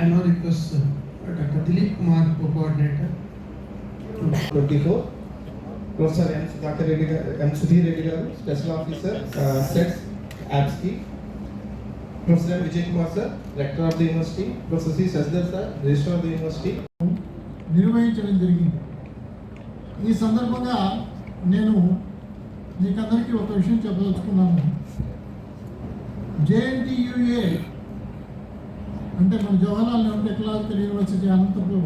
I now request uh, Dr. Dilip Kumar, co-coordinator. Twenty four professor N Sudhakar Reddy garu N Sudheer Reddy garu special officer sets యాప్స్కి professor Vijay Kumar sir rector of the university professor C Sasidhar sir register of the university నిర్వహించడం జరిగింది. ఈ సందర్భంగా నేను మీకందరికీ ఒక విషయం చెప్పదలుచుకున్నాను. JNTUA అంటే మన Jawaharlal Nehru technological university Anantapur.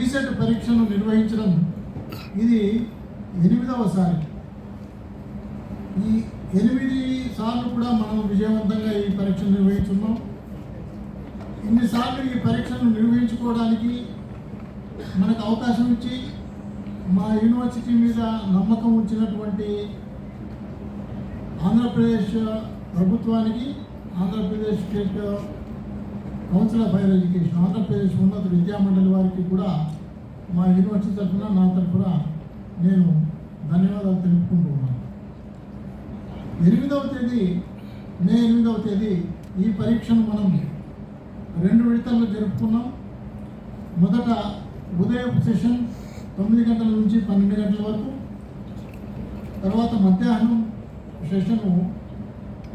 ECET పరీక్షను నిర్వహించడం ఇది ఎనిమిదవసారి. ఈ ఎనిమిది సార్లు కూడా మనం విజయవంతంగా ఈ పరీక్షను నిర్వహించున్నాం. ఇన్నిసార్లు ఈ పరీక్షను నిర్వహించుకోవడానికి మనకు అవకాశం ఇచ్చి మా యూనివర్సిటీ మీద నమ్మకం ఉంచినటువంటి ఆంధ్రప్రదేశ్ ప్రభుత్వానికి Andhra Pradesh state council of higher education Andhra Pradesh ఉన్నత విద్యామండలి వారికి కూడా మా యూనివర్సిటీ తరఫున నా తరఫున నేను ధన్యవాదాలు తెలుపుకుంటూ ఉన్నాను. ఎనిమిదవ తేదీ మే ఎనిమిదవ తేదీ ఈ పరీక్షను మనం రెండు విడతల్లో జరుపుకున్నాం. మొదట ఉదయం సెషన్ తొమ్మిది గంటల నుంచి పన్నెండు గంటల వరకు తర్వాత మధ్యాహ్నం సెషను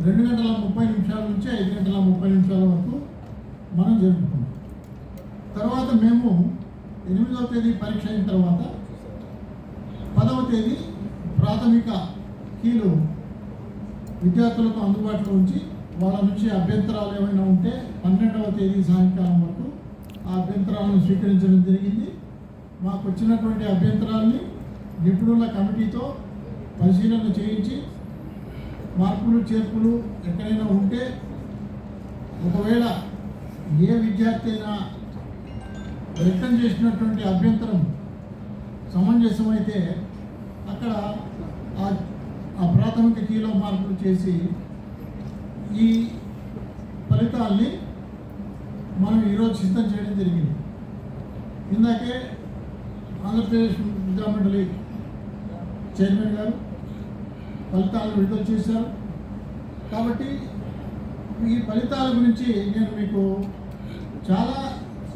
రెండు గంటల ముప్పై నిమిషాల నుంచి ఐదు గంటల ముప్పై నిమిషాల వరకు మనం జరుపుకున్నాం. తర్వాత మేము ఎనిమిదవ తేదీ పరీక్ష అయిన తర్వాత పదవ తేదీ ప్రాథమిక కీలు విద్యార్థులకు అందుబాటులో ఉంచి వాళ్ళ నుంచి అభ్యంతరాలు ఏమైనా ఉంటే పన్నెండవ తేదీ సాయంకాలం వరకు ఆ అభ్యంతరాలను స్వీకరించడం జరిగింది. మాకు వచ్చినటువంటి అభ్యంతరాల్ని నిపుణుల కమిటీతో పరిశీలన చేయించి మార్పులు చేర్పులు ఎక్కడైనా ఉంటే ఒకవేళ ఏ విద్యార్థి అయినా వ్యక్తం చేసినటువంటి అభ్యంతరం సమంజసమైతే అక్కడ ఆ ఆ ప్రాథమిక కీలో మార్పులు చేసి ఈ ఫలితాల్ని మనం ఈరోజు సిద్ధం చేయడం జరిగింది. ఇందాకే ఆంధ్రప్రదేశ్ విద్యామండలి చైర్మన్ గారు ఫలితాలను విడుదల చేశారు. కాబట్టి ఈ ఫలితాల గురించి నేను మీకు చాలా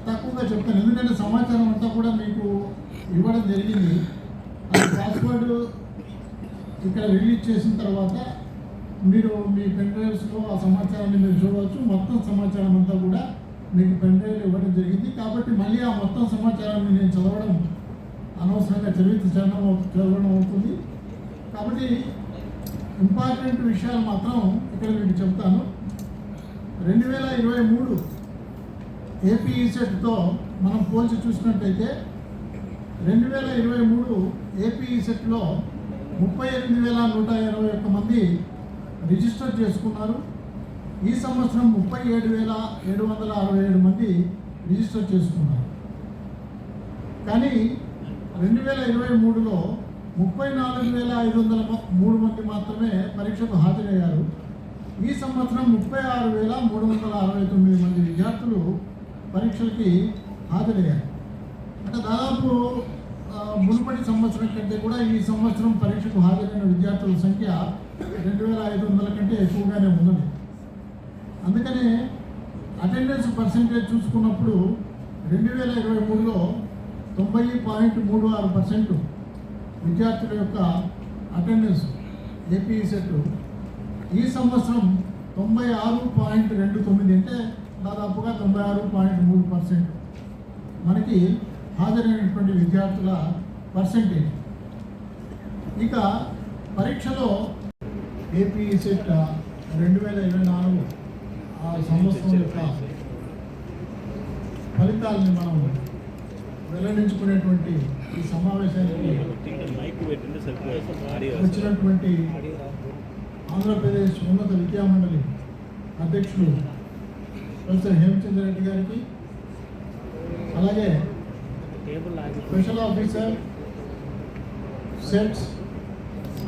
తక్కువగా చెప్తాను. ఎందుకంటే సమాచారం అంతా కూడా మీకు ఇవ్వడం జరిగింది. ఆ పాస్వర్డ్ ఇక్కడ రిలీజ్ చేసిన తర్వాత మీరు మీ పెన్ డ్రైవ్స్లో ఆ సమాచారాన్ని మీరు చూడవచ్చు. మొత్తం సమాచారం అంతా కూడా మీకు పెన్ డ్రైవ్ ఇవ్వడం జరిగింది. కాబట్టి మళ్ళీ ఆ మొత్తం సమాచారాన్ని నేను చదవడం అనవసరంగా చదివితే చదవడం చదవడం అవుతుంది. కాబట్టి ఇంపార్టెంట్ విషయాలు మాత్రం ఇక్కడ మీకు చెప్తాను. రెండు వేల ఇరవై మూడు ఏపీ ఈసెట్తో మనం పోల్చి చూసినట్టయితే రెండు వేల ఇరవై మూడు ఏపీ ఈసెట్లో ముప్పై ఎనిమిది వేల నూట ఇరవై ఒక్క మంది రిజిస్టర్ చేసుకున్నారు. ఈ సంవత్సరం ముప్పై ఏడు వేల ఏడు వందల అరవై ఏడు మంది రిజిస్టర్ చేసుకున్నారు. కానీ రెండు వేల ఇరవై మూడులో ముప్పై నాలుగు వేల ఐదు వందల మూడు మంది మాత్రమే పరీక్షకు హాజరయ్యారు. ఈ సంవత్సరం ముప్పై ఆరు వేల మూడు వందల అరవై తొమ్మిది మంది విద్యార్థులు పరీక్షలకి హాజరయ్యారు. అంటే దాదాపు మునుపటి సంవత్సరం కంటే కూడా ఈ సంవత్సరం పరీక్షకు హాజరైన విద్యార్థుల సంఖ్య రెండు వేల ఐదు వందల కంటే ఎక్కువగానే ఉన్నది. అందుకనే అటెండెన్స్ పర్సెంటేజ్ చూసుకున్నప్పుడు రెండు వేల ఇరవై మూడులో తొంభై పాయింట్ మూడు ఆరు పర్సెంట్ విద్యార్థుల యొక్క అటెండెన్స్ ఏపీ సెట్ ఈ సంవత్సరం తొంభై ఆరు పాయింట్ రెండు తొమ్మిది అంటే దాదాపుగా తొంభై ఆరు పాయింట్ మూడు పర్సెంట్. మనకి హాజరైనటువంటి విద్యార్థుల పర్సెంటేజ్. ఇక పరీక్షలో ఏపీ సెట్ రెండు వేల ఇరవై నాలుగు ఆ సంవత్సరం యొక్క ఫలితాలని మనం వెల్లడించుకునేటువంటి ఈ సమావేశానికి వచ్చినటువంటి ఆంధ్రప్రదేశ్ ఉన్నత విద్యామండలి అధ్యక్షుడు ప్రొఫెసర్ హేమచంద్ర రెడ్డి గారికి. అలాగే స్పెషల్ ఆఫీసర్ సెట్స్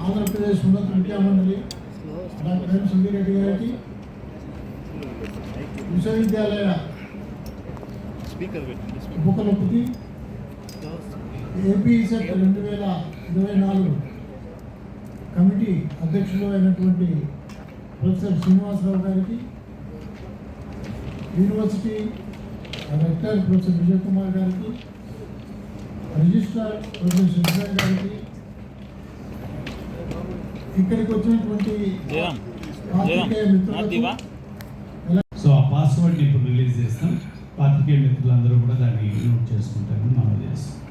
ఆంధ్రప్రదేశ్ ఉన్నత విద్యామండలి డాక్టర్ ఎం సుధీర్ రెడ్డి గారికి. విశ్వవిద్యాలయ ఉపకులపతి ఏపీ సెట్ రెండు వేల ఇరవై నాలుగు కమిటీ అధ్యక్షుడు అయినటువంటి ప్రొఫెసర్ శ్రీనివాసరావు గారికి. University rector professor Vijay Kumar గారికి రిజిస్ట్రార్ ప్రొఫెసర్ శశిధర్ గారికి ఇక్కడికి వచ్చినటువంటి సో ఆ పాస్వర్డ్ని ఇప్పుడు రిలీజ్ చేస్తాం. పాత్రికేయ మిత్రులందరూ కూడా దాన్ని నోట్ చేసుకుంటారని మనం చేస్తాం.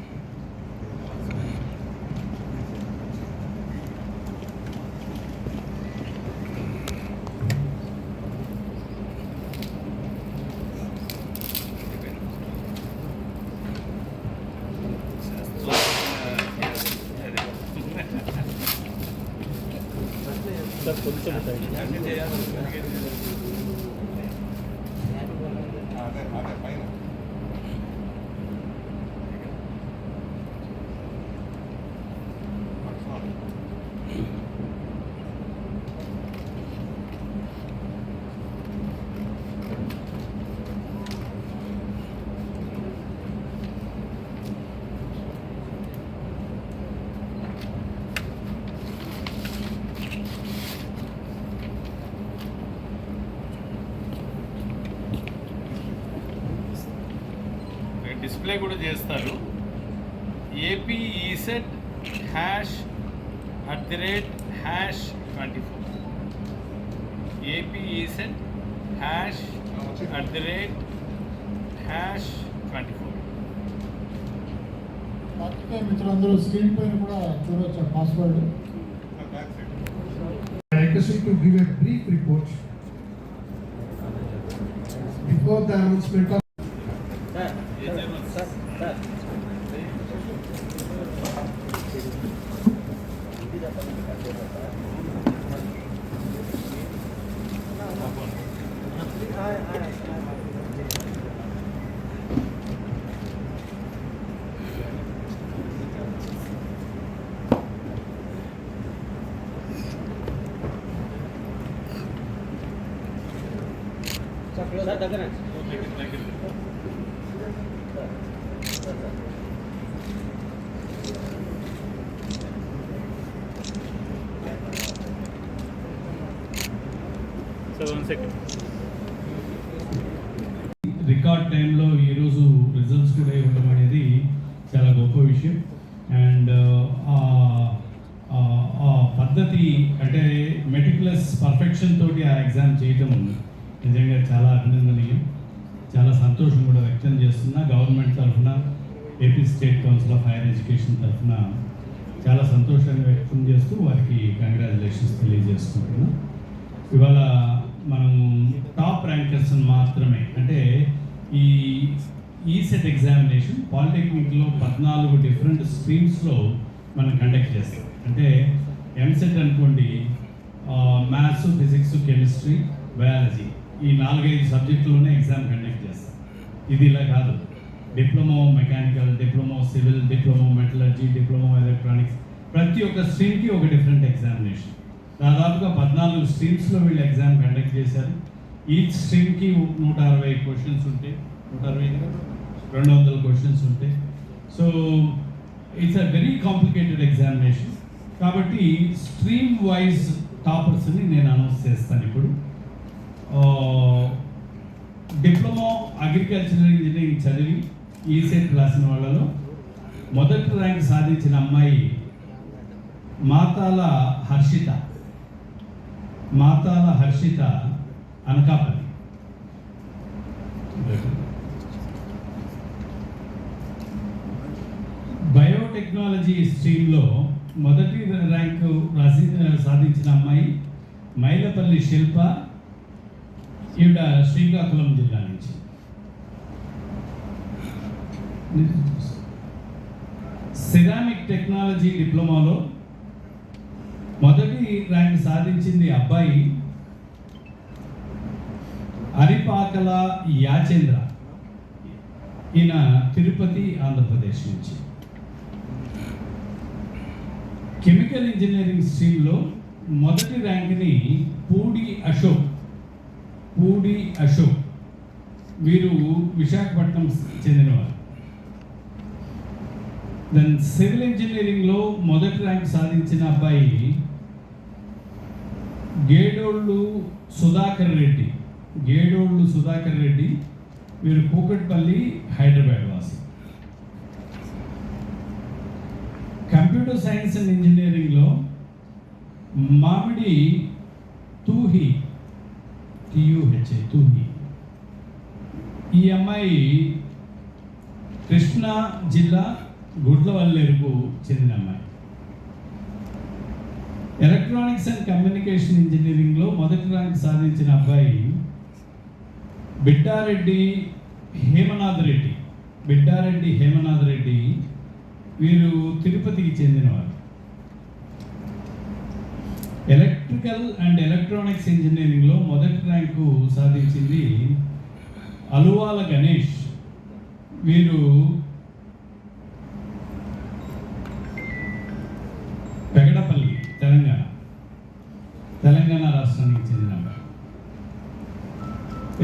Yeah. డిస్ప్లే కూడా చేస్తారు. AP ECET hash at the rate hash twenty four AP ECET hash at the rate hash twenty four మిత్రులందరూ స్క్రీన్ పైన కూడా చూడవచ్చు password I request you to give a brief report before the announcement of sir one second record టైంలో ఈరోజు results కూడా ఇవ్వడం అనేది చాలా గొప్ప విషయం. అండ్ ఆ పద్ధతి అంటే మెటిక్యులస్ పర్ఫెక్షన్ తోటి ఆ ఎగ్జామ్ చేయటం నిజంగా చాలా అభినందనీయం చాలా సంతోషం కూడా వ్యక్తం గవర్నమెంట్ తరఫున AP state council of higher education తరఫున చాలా సంతోషాన్ని వ్యక్తం చేస్తూ వారికి కంగ్రాచులేషన్స్ తెలియజేసుకుంటున్నాం ఇవాళ మనం టాప్ ర్యాంకర్స్ మాత్రమే అంటే ఈ ఈసెట్ ఎగ్జామినేషన్ పాలిటెక్నిక్లో పద్నాలుగు డిఫరెంట్ స్ట్రీమ్స్లో మనం కండక్ట్ చేస్తాం. అంటే ఎంసెట్ అనుకోండి మ్యాథ్స్ ఫిజిక్స్ కెమిస్ట్రీ బయాలజీ ఈ నాలుగైదు సబ్జెక్టులోనే ఎగ్జామ్ కండక్ట్ చేస్తాం. ఇది ఇలా కాదు. Diploma mechanical diploma civil diploma metallurgy diploma electronics. ప్రతి ఒక్క స్ట్రీమ్కి ఒక డిఫరెంట్ ఎగ్జామినేషన్. దాదాపుగా పద్నాలుగు స్ట్రీమ్స్లో వీళ్ళు ఎగ్జామ్ కండక్ట్ చేశారు. ఈచ్ స్ట్రీమ్కి నూట అరవై క్వశ్చన్స్ ఉంటాయి నూట అరవై రెండు వందల క్వశ్చన్స్ ఉంటాయి so it's a very complicated examination. కాబట్టి స్ట్రీమ్ వైజ్ టాపర్స్ని నేను అనౌన్స్ చేస్తాను ఇప్పుడు. డిప్లొమా అగ్రికల్చరల్ ఇంజనీరింగ్ చదివి ఈసెట్ రాసిన వాళ్ళలో మొదటి ర్యాంక్ సాధించిన అమ్మాయి మాతాల హర్షిత. మాతాల హర్షిత అనకాపల్లి. బయోటెక్నాలజీ స్ట్రీమ్లో మొదటి ర్యాంకు రాసి సాధించిన అమ్మాయి మైలపల్లి శిల్ప ఈవిడ శ్రీకాకుళం జిల్లా నుంచి. సిరామిక్ టెక్నాలజీ డిప్లొమాలో మొదటి ర్యాంక్ సాధించింది అబ్బాయి అరిపాకల యాచేంద్ర. ఈయన తిరుపతి ఆంధ్రప్రదేశ్ నుంచి. కెమికల్ ఇంజనీరింగ్ స్ట్రీమ్లో మొదటి ర్యాంక్ని పూడి అశోక్ పూడి అశోక్. వీరు విశాఖపట్నం చెందినవారు. దెన్ సివిల్ ఇంజనీరింగ్లో మొదటి ర్యాంక్ సాధించిన అబ్బాయి గేడోళ్ళు సుధాకర్ రెడ్డి. గేడోళ్ళు సుధాకర్ రెడ్డి వీరు కూకట్పల్లి హైదరాబాద్ వాసి. కంప్యూటర్ సైన్స్ అండ్ ఇంజనీరింగ్లో మామిడి తూహి టియుహెచ్ఏ తూహి. ఈ అమ్మాయి కృష్ణా జిల్లా గుడ్లవల్లేరుకు చెందిన అమ్మాయి. ఎలక్ట్రానిక్స్ అండ్ కమ్యూనికేషన్ ఇంజనీరింగ్లో మొదటి ర్యాంక్ సాధించిన అబ్బాయి బిడ్డారెడ్డి హేమనాథ్ రెడ్డి. బిడ్డారెడ్డి హేమనాథ్ రెడ్డి వీరు తిరుపతికి చెందినవారు. ఎలక్ట్రికల్ అండ్ ఎలక్ట్రానిక్స్ ఇంజనీరింగ్లో మొదటి ర్యాంకు సాధించింది అలువాల గణేష్. వీరు పెగడపల్లి తెలంగాణ. తెలంగాణ రాష్ట్రానికి చెందిన అబ్బాయి.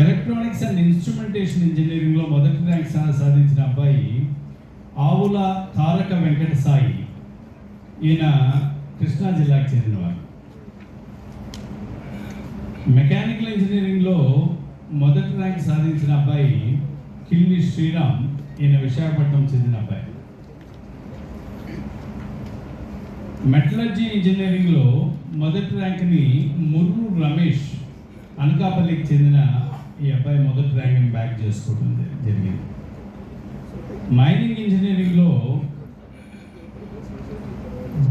ఎలక్ట్రానిక్స్ అండ్ ఇన్స్ట్రుమెంటేషన్ ఇంజనీరింగ్లో మొదటి ర్యాంక్ సాధించిన అబ్బాయి ఆవుల తారక వెంకట సాయి ఈయన కృష్ణా జిల్లాకు చెందినవారు మెకానికల్ ఇంజనీరింగ్లో మొదటి ర్యాంక్ సాధించిన అబ్బాయి కిల్లి శ్రీరామ్. ఈయన విశాఖపట్నం చెందిన అబ్బాయి. మెటలర్జీ ఇంజనీరింగ్లో మొదటి ర్యాంక్ని ముర్రు రమేష్ అనకాపల్లికి చెందిన ఈ అబ్బాయి మొదటి ర్యాంక్ని బ్యాక్ చేసుకోవడం జరిగింది. మైనింగ్ ఇంజనీరింగ్లో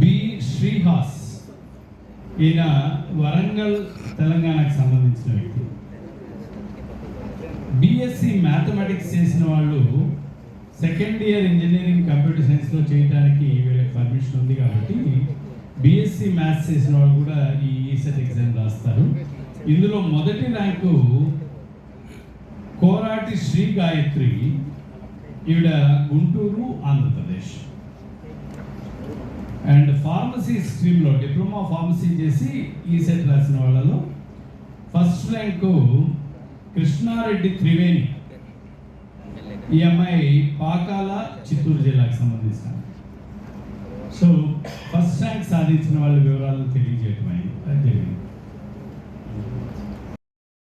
బి శ్రీహాస్ ఈయన వరంగల్ తెలంగాణకు సంబంధించిన వ్యక్తి. బిఎస్సి మ్యాథమెటిక్స్ చేసిన వాళ్ళు సెకండ్ ఇయర్ ఇంజనీరింగ్ కంప్యూటర్ సైన్స్లో చేయడానికి వీళ్ళకి పర్మిషన్ ఉంది కాబట్టి బిఎస్సి మ్యాథ్స్ చేసిన వాళ్ళు కూడా ఈ ఈసెట్ ఎగ్జామ్ రాస్తారు. ఇందులో మొదటి ర్యాంకు కోరాటి శ్రీ గాయత్రి ఈవిడ గుంటూరు ఆంధ్రప్రదేశ్. అండ్ ఫార్మసీ స్ట్రీమ్లో డిప్లొమా ఫార్మసీ చేసి ఈసెట్ రాసిన వాళ్ళలో ఫస్ట్ ర్యాంకు కృష్ణారెడ్డి త్రివేణి. ఈ అమ్మాయి పాకాల చిత్తూరు జిల్లాకు సంబంధించిన సో ఫస్ట్ ర్యాంక్ సాధించిన వాళ్ళ వివరాలను తెలియజేయటమే జరిగింది.